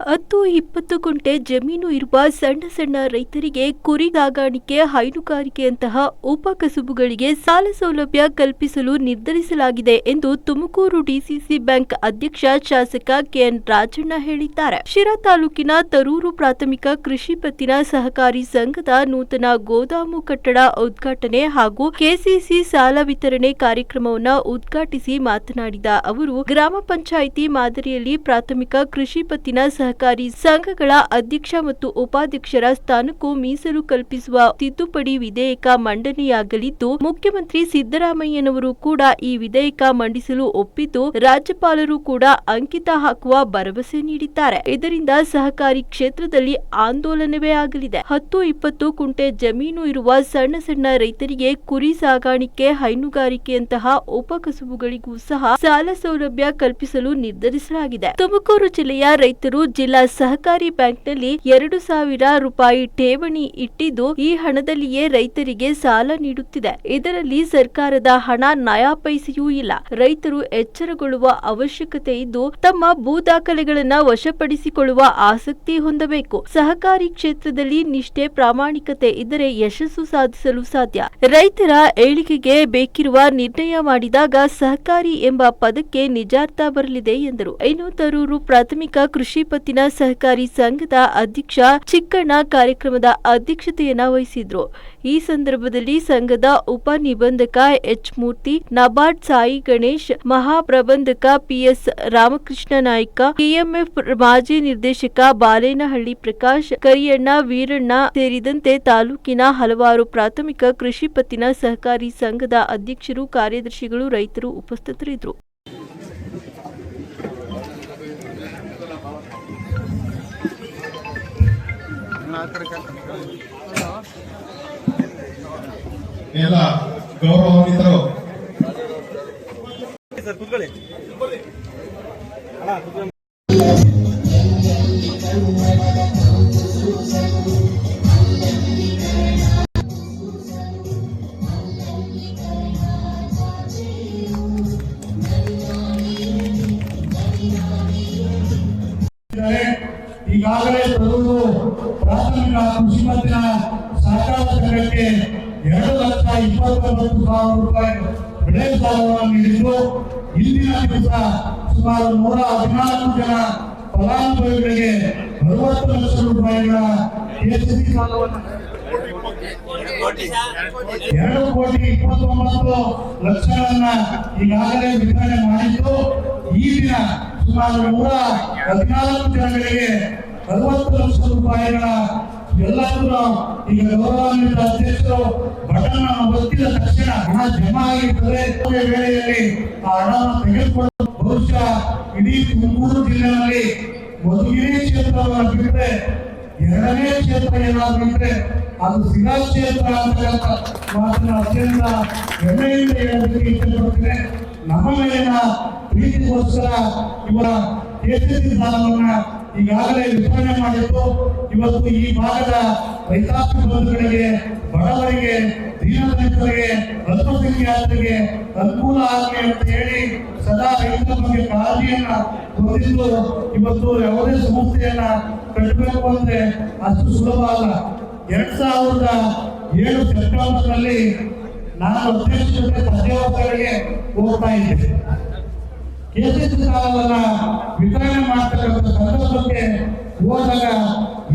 ಹತ್ತು ಇಪ್ಪತ್ತು ಗುಂಟೆ ಜಮೀನು ಇರುವ ಸಣ್ಣ ಸಣ್ಣ ರೈತರಿಗೆ ಕುರಿಗಾಗಾಣಿಕೆ ಹೈನುಗಾರಿಕೆಯಂತಹ ಉಪಕಸುಬುಗಳಿಗೆ ಸಾಲ ಸೌಲಭ್ಯ ಕಲ್ಪಿಸಲು ನಿರ್ಧರಿಸಲಾಗಿದೆ ಎಂದು ತುಮಕೂರು ಡಿಸಿಸಿ ಬ್ಯಾಂಕ್ ಅಧ್ಯಕ್ಷ ಶಾಸಕ ಕೆಎನ್ ರಾಜಣ್ಣ ಹೇಳಿದ್ದಾರೆ. ಶಿರಾ ತಾಲೂಕಿನ ತರೂರು ಪ್ರಾಥಮಿಕ ಕೃಷಿ ಪತ್ತಿನ ಸಹಕಾರಿ ಸಂಘದ ನೂತನ ಗೋದಾಮು ಕಟ್ಟಡ ಉದ್ಘಾಟನೆ ಹಾಗೂ ಕೆಸಿಸಿ ಸಾಲ ವಿತರಣೆ ಕಾರ್ಯಕ್ರಮವನ್ನು ಉದ್ಘಾಟಿಸಿ ಮಾತನಾಡಿದ ಅವರು, ಗ್ರಾಮ ಪಂಚಾಯಿತಿ ಮಾದರಿಯಲ್ಲಿ ಪ್ರಾಥಮಿಕ ಕೃಷಿ ಪತ್ತಿನ ಸಹಕಾರಿ ಸಂಘಗಳ ಅಧ್ಯಕ್ಷ ಮತ್ತು ಉಪಾಧ್ಯಕ್ಷರ ಸ್ಥಾನಕ್ಕೂ ಮೀಸಲು ಕಲ್ಪಿಸುವ ತಿದ್ದುಪಡಿ ವಿಧೇಯಕ ಮಂಡನೆಯಾಗಲಿದ್ದು, ಮುಖ್ಯಮಂತ್ರಿ ಸಿದ್ದರಾಮಯ್ಯನವರು ಕೂಡ ಈ ವಿಧೇಯಕ ಮಂಡಿಸಲು ಒಪ್ಪಿದ್ದು, ರಾಜ್ಯಪಾಲರು ಕೂಡ ಅಂಕಿತ ಹಾಕುವ ಭರವಸೆ ನೀಡಿದ್ದಾರೆ. ಇದರಿಂದ ಸಹಕಾರಿ ಕ್ಷೇತ್ರದಲ್ಲಿ ಆಂದೋಲನವೇ ಆಗಲಿದೆ. ಹತ್ತು ಇಪ್ಪತ್ತು ಕುಂಟೆ ಜಮೀನು ಇರುವ ಸಣ್ಣ ಸಣ್ಣ ರೈತರಿಗೆ ಕುರಿ ಸಾಗಾಣಿಕೆ, ಹೈನುಗಾರಿಕೆಯಂತಹ ಉಪಕಸುಬುಗಳಿಗೂ ಸಹ ಸಾಲ ಸೌಲಭ್ಯ ಕಲ್ಪಿಸಲು ನಿರ್ಧರಿಸಲಾಗಿದೆ. ತುಮಕೂರು ಜಿಲ್ಲೆಯ ರೈತರು ಜಿಲ್ಲಾ ಸಹಕಾರಿ ಬ್ಯಾಂಕ್ನಲ್ಲಿ ಎರಡು ಸಾವಿರ ರೂಪಾಯಿ ಠೇವಣಿ ಇಟ್ಟಿದ್ದು ಈ ಹಣದಲ್ಲಿಯೇ ರೈತರಿಗೆ ಸಾಲ ನೀಡುತ್ತಿದೆ. ಇದರಲ್ಲಿ ಸರ್ಕಾರದ ಹಣ ನಯಾ ಪೈಸೆಯೂ ಇಲ್ಲ. ರೈತರು ಎಚ್ಚರಗೊಳ್ಳುವ ಅವಶ್ಯಕತೆ ಇದ್ದು ತಮ್ಮ ಭೂ ದಾಖಲೆಗಳನ್ನು ವಶಪಡಿಸಿಕೊಳ್ಳುವ ಆಸಕ್ತಿ ಹೊಂದಬೇಕು. ಸಹಕಾರಿ ಕ್ಷೇತ್ರದಲ್ಲಿ ನಿಷ್ಠೆ, ಪ್ರಾಮಾಣಿಕತೆ ಇದ್ದರೆ ಯಶಸ್ಸು ಸಾಧಿಸಲು ಸಾಧ್ಯ. ರೈತರ ಏಳಿಗೆಗೆ ಬೇಕಿರುವ ನಿರ್ಣಯ ಮಾಡಿದಾಗ ಸಹಕಾರಿ ಎಂಬ ಪದಕ್ಕೆ ನಿಜಾರ್ಥ ಬರಲಿದೆ ಎಂದರು. ಇನ್ನು ತರೂರು ಪ್ರಾಥಮಿಕ ಕೃಷಿ ಪತ್ತಿನ ಸಹಕಾರಿ ಸಂಘದ ಅಧ್ಯಕ್ಷ ಚಿಕ್ಕಣ್ಣ ಕಾರ್ಯಕ್ರಮದ ಅಧ್ಯಕ್ಷತೆಯನ್ನ ವಹಿಸಿದ್ರು. ಈ ಸಂದರ್ಭದಲ್ಲಿ ಸಂಘದ ಉಪ ನಿಬಂಧಕ ಎಚ್ ಮೂರ್ತಿ, ನಬಾರ್ಡ್ ಸಾಯಿ ಗಣೇಶ್, ಮಹಾಪ್ರಬಂಧಕ ಪಿಎಸ್ ರಾಮಕೃಷ್ಣ ನಾಯ್ಕ ಕೆಎಂಎಫ್ ಮಾಜಿ ನಿರ್ದೇಶಕ ಬಾಲೇನಹಳ್ಳಿ ಪ್ರಕಾಶ್, ಕರಿಯಣ್ಣ ವೀರಣ್ಣ ಸೇರಿದಂತೆ ತಾಲೂಕಿನ ಹಲವಾರು ಪ್ರಾಥಮಿಕ ಕೃಷಿ ಪತ್ತಿನ ಸಹಕಾರಿ ಸಂಘದ ಅಧ್ಯಕ್ಷರು, ಕಾರ್ಯದರ್ಶಿಗಳು, ರೈತರು ಉಪಸ್ಥಿತರಿದ್ದರು. ಎಲ್ಲ ಗೌರವಾನ್ವಿತರು ಸರ್ ಈಗಾಗಲೇ ತರುವುದು ಪ್ರಾಥಮಿಕ ಕೃಷಿ ಪತ್ತಿನ ಸಹಕಾರ ಸಂಘಕ್ಕೆ ಎರಡು ಲಕ್ಷ ಇಪ್ಪತ್ತೊಂಬತ್ತು ಸಾವಿರ ರೂಪಾಯಿ ಬೆಳೆ ಸಾಲವನ್ನು ನೀಡಿದ್ದು. ಇಂದಿನ ದಿವಸ ಸುಮಾರು ನೂರ ಹದಿನಾಲ್ಕು ಜನ ಫಲಾನುಭವಿಗಳಿಗೆ ಅರವತ್ತು ಲಕ್ಷ ರೂಪಾಯಿಗಳ ಸಾಲವನ್ನು ಎರಡು ಕೋಟಿ ಇಪ್ಪತ್ತೊಂಬತ್ತು ಲಕ್ಷಗಳನ್ನ ಈಗಾಗಲೇ ವಿತರಣೆ ಮಾಡಿದ್ದು. ಈ ದಿನ ಸುಮಾರು ನೂರ ಹದಿನಾಲ್ಕು ಜನಗಳಿಗೆ ಅರವತ್ತು ಲಕ್ಷ ರೂಪಾಯಿಗಳ ಎಲ್ಲರೂ ಈಗ ಗೌರವಾನ್ವಿತ ಅಧ್ಯಕ್ಷರು ಬಟನ್ ಒತ್ತಿದ ತಕ್ಷಣ ಹಣ ಜಮಾ ಆಗಿರ್ತದೆ. ವೇಳೆಯಲ್ಲಿ ಆ ಹಣವನ್ನು ತೆಗೆದುಕೊಂಡು ಬಹುಶಃ ಇಡೀ ತುಮಕೂರು ಜಿಲ್ಲೆಯಲ್ಲಿ ಮಧುಗಿರಿ ಕ್ಷೇತ್ರವನ್ನು ಬಿಟ್ಟರೆ ಎರಡನೇ ಕ್ಷೇತ್ರ ಏನಾದ್ರು ಇದ್ರೆ ಅದು ಸಿರಾ ಕ್ಷೇತ್ರ ಅಂತಕ್ಕಂಥ ಮಾತನ್ನ ಅತ್ಯಂತ ಹೆಮ್ಮೆಯಿಂದ ಹೇಳೋದಕ್ಕೆ ಇಷ್ಟಪಡ್ತೇನೆ. ನಮ್ಮ ಮೇಲಿನ ಪ್ರೀತಿಗೋಸ್ಕರ ಇವರ ಕೆಸಿಸಿ ಸಾಲವನ್ನ ಈಗಾಗಲೇ ವಿತರಣೆ ಮಾಡಿದ್ದು, ಇವತ್ತು ಈ ಭಾಗದ ರೈತಾಪಿ ಬಂಧುಗಳಿಗೆ, ಬಡವರಿಗೆ ದೀನದಲಿತರಿಗೆ ಅಲ್ಪಸಂಖ್ಯಾತರಿಗೆ ಅನುಕೂಲ ಆಗಲಿ ಅಂತ ಹೇಳಿ ಸದಾ ರೈತರ ಬಗ್ಗೆ ಕಾಳಜಿಯನ್ನ ಹೊಂದಿದ್ದು ಇವತ್ತು ಯಾವುದೇ ಸಂಸ್ಥೆಯನ್ನ ಕಟ್ಟಬೇಕು ಅಂದ್ರೆ ಅಷ್ಟು ಸುಲಭ ಅಲ್ಲ. ಎರಡ್ ಸಾವಿರದ ಏಳು ಸೆಪ್ಟೆಂಬರ್ನಲ್ಲಿ ನಾನು ಅಧ್ಯಕ್ಷ ಜೊತೆ ಹೋಗ್ತಾ ಇದ್ದೆ. ಕೆಸಿಸಿ ಸಾಲವನ್ನ ವಿತರಣೆ ಮಾಡ್ತಕ್ಕಂಥ ಸಂದರ್ಭಕ್ಕೆ ಹೋದಾಗ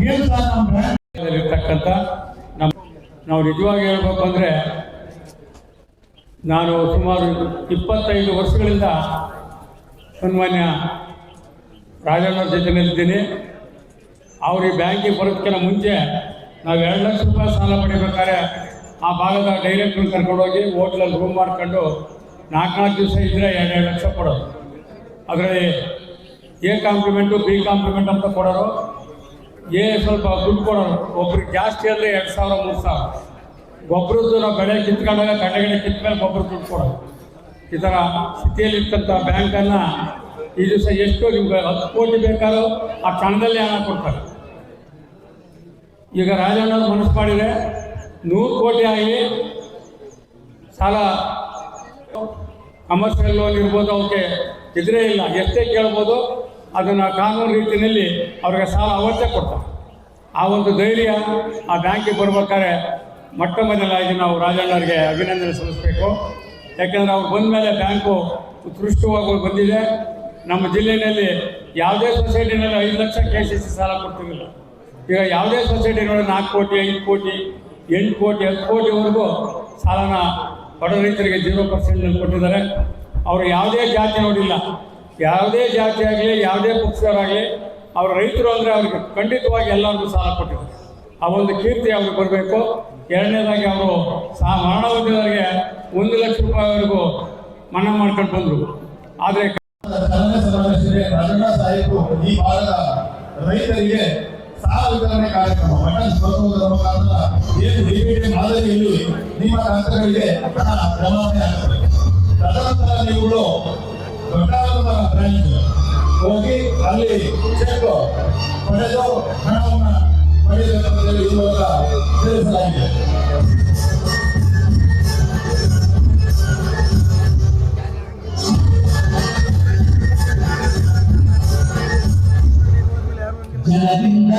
ಏನು ಸಹ ನಮ್ಮ ನಾವು ನಿಜವಾಗಿ ಹೇಳ್ಬೇಕು ಅಂದರೆ ನಾನು ಸುಮಾರು ಇಪ್ಪತ್ತೈದು ವರ್ಷಗಳಿಂದ ಸನ್ಮಾನ್ಯ ರಾಜಣ್ಣ ಜೊತೆಯಲ್ಲಿದ್ದೀನಿ. ಅವ್ರು ಈ ಬ್ಯಾಂಕಿಗೆ ಬರೋದಕ್ಕಿಂತ ಮುಂಚೆ ನಾವು ಎರಡು ಲಕ್ಷ ರೂಪಾಯಿ ಸಾಲ ಪಡಿಬೇಕಾದ್ರೆ ಆ ಭಾಗದ ಡೈರೆಕ್ಟ್ರನ್ನ ಕರ್ಕೊಂಡೋಗಿ ಹೋಟ್ಲಲ್ಲಿ ರೂಮ್ ಮಾಡ್ಕೊಂಡು ನಾಲ್ಕು ನಾಲ್ಕು ದಿವಸ ಇದ್ದರೆ ಎರಡು ಲಕ್ಷ ಕೊಡೋದು. ಅದರಲ್ಲಿ ಎ ಕಾಂಪ್ಲಿಮೆಂಟು ಬಿ ಕಾಂಪ್ಲಿಮೆಂಟ್ ಅಂತ ಕೊಡೋರು ಎ ಸ್ವಲ್ಪ ದುಡ್ಡು ಕೊಡೋರು. ಒಬ್ರಿಗೆ ಜಾಸ್ತಿ ಅಂದರೆ ಎರಡು ಸಾವಿರ, ಮೂರು ಸಾವಿರ. ಗೊಬ್ಬರದ್ದು ನಾವು ಬೆಳೆ ಕಿತ್ಕೊಂಡಾಗ ಕಡೆಗಡೆ ಕಿತ್ಮೇಲೆ ಗೊಬ್ಬರ ದುಡ್ಡು ಕೊಡೋದು ಈ ಥರ ಸ್ಥಿತಿಯಲ್ಲಿರ್ತಂಥ ಬ್ಯಾಂಕನ್ನು ಈ ದಿವಸ ಎಷ್ಟು ನಿಮ್ಗೆ ಹತ್ತು ಕೋಟಿ ಬೇಕಾದ್ರೂ ಆ ಕ್ಷಣದಲ್ಲಿ ಹಣ ಕೊಡ್ತಾರೆ. ಈಗ ರಾಜಣ್ಣ ಮನಸ್ಸು ಮಾಡಿದರೆ ನೂರು ಕೋಟಿ ಆಗಿ ಸಾಲ ಕಮರ್ಷಿಯಲ್ ಲೋನ್ ಇರ್ಬೋದು ಅವಕ್ಕೆ ಇದ್ರೆ ಇಲ್ಲ ಎಷ್ಟೇ ಕೇಳ್ಬೋದು, ಅದನ್ನು ಕಾನೂನು ರೀತಿಯಲ್ಲಿ ಅವ್ರಿಗೆ ಸಾಲ ಅವತ್ತೇ ಕೊಡ್ತಾರೆ. ಆ ಒಂದು ಧೈರ್ಯ ಆ ಬ್ಯಾಂಕಿಗೆ ಬರ್ಬೇಕಾದ್ರೆ ಮೊಟ್ಟ ಮೊದಲಾಗಿ ನಾವು ರಾಜಣ್ಣವ್ರಿಗೆ ಅಭಿನಂದನೆ ಸಲ್ಲಿಸಬೇಕು. ಯಾಕೆಂದರೆ ಅವ್ರು ಬಂದ ಮೇಲೆ ಬ್ಯಾಂಕು ಉತ್ಕೃಷ್ಟವಾಗಿ ಬಂದಿದೆ. ನಮ್ಮ ಜಿಲ್ಲೆಯಲ್ಲಿ ಯಾವುದೇ ಸೊಸೈಟಿನಲ್ಲಿ ಐದು ಲಕ್ಷ ಕೆ ಸಿ ಸಿ ಸಾಲ ಕೊಡ್ತಿರಲಿಲ್ಲ. ಈಗ ಯಾವುದೇ ಸೊಸೈಟಿ ನೋಡಿ ನಾಲ್ಕು ಕೋಟಿ, ಐದು ಕೋಟಿ, ಎಂಟು ಕೋಟಿ, ಹತ್ತು ಕೋಟಿವರೆಗೂ ಸಾಲನ ಬಡ ರೈತರಿಗೆ ಜೀರೋ ಪರ್ಸೆಂಟ್ ಕೊಟ್ಟಿದ್ದಾರೆ. ಅವರು ಯಾವುದೇ ಜಾತಿ ನೋಡಿಲ್ಲ. ಯಾವುದೇ ಜಾತಿ ಆಗಲಿ, ಯಾವುದೇ ಪಕ್ಷದವರಾಗಲಿ, ಅವ್ರ ರೈತರು ಅಂದರೆ ಅವ್ರಿಗೆ ಖಂಡಿತವಾಗಿ ಎಲ್ಲರಿಗೂ ಸಾಲ ಕೊಟ್ಟಿದ್ದಾರೆ. ಆ ಒಂದು ಕೀರ್ತಿ ಅವ್ರಿಗೆ ಬರಬೇಕು. ಎರಡನೇದಾಗಿ ಅವರು ಸಹ ಮರಣ ಹೊಂದಿದವರಿಗೆ ಒಂದು ಲಕ್ಷ ರೂಪಾಯಿವರೆಗೂ ಮನ್ನಾ ಮಾಡ್ಕೊಂಡು ಬಂದರು. ಆದರೆ ಈ ಭಾಗದ ರೈತರಿಗೆ ಸಾಲ ವಿತರಣೆ ಕಾರ್ಯಕ್ರಮ ಮಟನ್ ಮಾದರಿಯಲ್ಲಿ ನಿಮ್ಮ ತಂತ್ರಗಳಿಗೆ ಹಣ ಜಮಾವಣೆ ತದನಂತರ ನೀವುಗಳು ದೊಡ್ಡಾದ ಬ್ರಾಂಚ್ ಹೋಗಿ ಅಲ್ಲಿ ಚೆಕ್ ಪಡೆದು ಹಣವನ್ನು ಪಡೆಯಬೇಕಂತ ಹೇಳಿ ಇವಾಗ ತಿಳಿಸಲಾಗಿದೆ ಜನರಿಂದ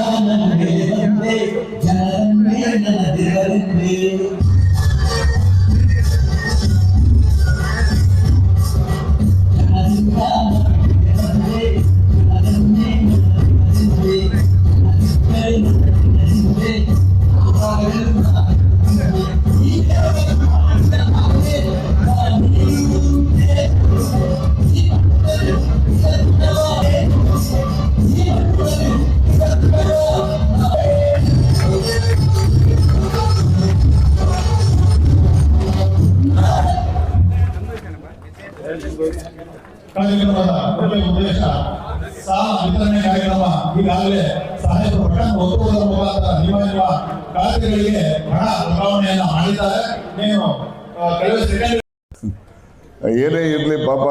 ಸಾಲ ಈಗಾಗಲೇ ಒತ್ತುವುದರ ಮುಖಾಂತರ ನಿಮ್ಮ ನಿಮ್ಮ ಖಾತೆಗಳಿಗೆ ಹಣ ವರ್ಗಾವಣೆಯನ್ನು ಮಾಡಿದ್ದಾರೆ. ಏನೇ ಇರಲಿ ಪಾಪ,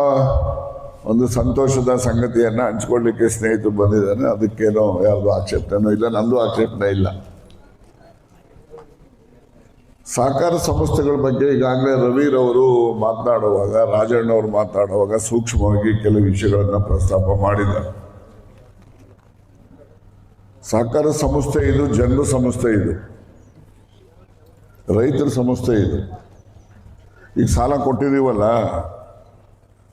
ಒಂದು ಸಂತೋಷದ ಸಂಗತಿಯನ್ನು ಹಂಚ್ಕೊಳ್ಳಿಕ್ಕೆ ಸ್ನೇಹಿತರು ಬಂದಿದ್ದಾನೆ ಅದಕ್ಕೇನೋ ಯಾವುದು ಆಕ್ಷೇಪಣೆನೂ ಇಲ್ಲ, ನಂದು ಆಕ್ಷೇಪಣೆ ಇಲ್ಲ. ಸಹಕಾರ ಸಂಸ್ಥೆಗಳ ಬಗ್ಗೆ ಈಗಾಗಲೇ ರವಿರವರು ಮಾತನಾಡುವಾಗ ರಾಜಣ್ಣವರು ಮಾತನಾಡುವಾಗ ಸೂಕ್ಷ್ಮವಾಗಿ ಕೆಲವು ವಿಷಯಗಳನ್ನು ಪ್ರಸ್ತಾಪ ಮಾಡಿದ್ದಾರೆ. ಸಹಕಾರ ಸಂಸ್ಥೆ ಇದು ಜನರ ಸಂಸ್ಥೆ ಇದು. ರೈತರ ಸಂಸ್ಥೆ ಇದು. ಈಗ ಸಾಲ ಕೊಟ್ಟಿದ್ದೀವಲ್ಲ?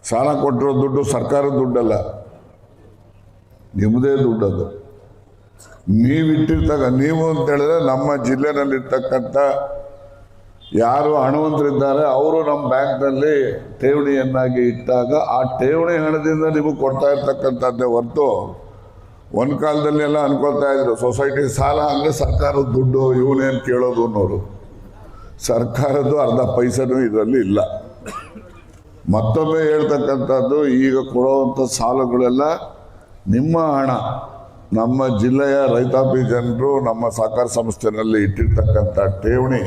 ಸಾಲ ಕೊಟ್ಟಿರೋ ದುಡ್ಡು ಸರ್ಕಾರದ ದುಡ್ಡಲ್ಲ. ನಿಮ್ಮದೇ ದುಡ್ಡದು ನೀವಿಟ್ಟಿರ್ತಕ್ಕ, ನೀವು ಅಂತ ಹೇಳಿದ್ರೆ ನಮ್ಮ ಜಿಲ್ಲೆನಲ್ಲಿರ್ತಕ್ಕಂಥ ಯಾರು ಹಣವಂತರಿದ್ದಾರೆ, ಅವರು ನಮ್ಮ ಬ್ಯಾಂಕ್ನಲ್ಲಿ ಠೇವಣಿಯನ್ನಾಗಿ ಇಟ್ಟಾಗ ಆ ಠೇವಣಿ ಹಣದಿಂದ ನಿಮಗೆ ಕೊಡ್ತಾ ಇರ್ತಕ್ಕಂಥದ್ದೇ ಹೊರತು ಒಂದು ಕಾಲದಲ್ಲಿ ಎಲ್ಲ ಅನ್ಕೊಳ್ತಾ ಇದ್ರು, ಸೊಸೈಟಿ ಸಾಲ ಅಂದರೆ ಸರ್ಕಾರದ ದುಡ್ಡು, ಇವನೇನು ಕೇಳೋದು ಅನ್ನೋರು. ಸರ್ಕಾರದ್ದು ಅರ್ಧ ಪೈಸೆನೂ ಇದರಲ್ಲಿ ಇಲ್ಲ. ಮತ್ತೊಮ್ಮೆ ಹೇಳ್ತಕ್ಕಂಥದ್ದು, ಈಗ ಕೊಡೋವಂಥ ಸಾಲಗಳೆಲ್ಲ ನಿಮ್ಮ ಹಣ. ನಮ್ಮ ಜಿಲ್ಲೆಯ ರೈತಾಪಿ ಜನರು ನಮ್ಮ ಸಹಕಾರ ಸಂಸ್ಥೆನಲ್ಲಿ ಇಟ್ಟಿರ್ತಕ್ಕಂಥ ಠೇವಣಿ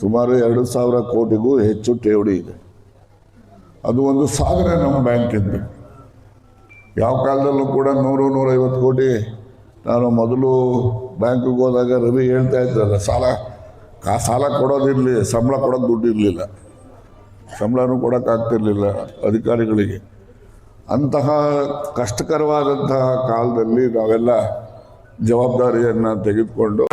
ಸುಮಾರು ಎರಡು ಸಾವಿರ ಕೋಟಿಗೂ ಹೆಚ್ಚು ಠೇವಣಿ ಇದೆ. ಅದು ಒಂದು ಸಾಗರ ನಮ್ಮ ಬ್ಯಾಂಕಿಂದು. ಯಾವ ಕಾಲದಲ್ಲೂ ಕೂಡ ನೂರು, ನೂರೈವತ್ತು ಕೋಟಿ ನಾನು ಮೊದಲು ಬ್ಯಾಂಕಿಗೆ ಹೋದಾಗ ರವಿ ಹೇಳ್ತಾ ಇದ್ದಲ್ಲ ಸಾಲ ಆ ಸಾಲ ಕೊಡೋದಿರಲಿ ಸಂಬಳ ಕೊಡೋಕೆ ದುಡ್ಡು ಇರಲಿಲ್ಲ. ಸಂಬಳನೂ ಕೊಡೋಕ್ಕಾಗ್ತಿರ್ಲಿಲ್ಲ ಅಧಿಕಾರಿಗಳಿಗೆ. ಅಂತಹ ಕಷ್ಟಕರವಾದಂತಹ ಕಾಲದಲ್ಲಿ ನಾವೆಲ್ಲ ಜವಾಬ್ದಾರಿಯನ್ನು ತೆಗೆದುಕೊಂಡು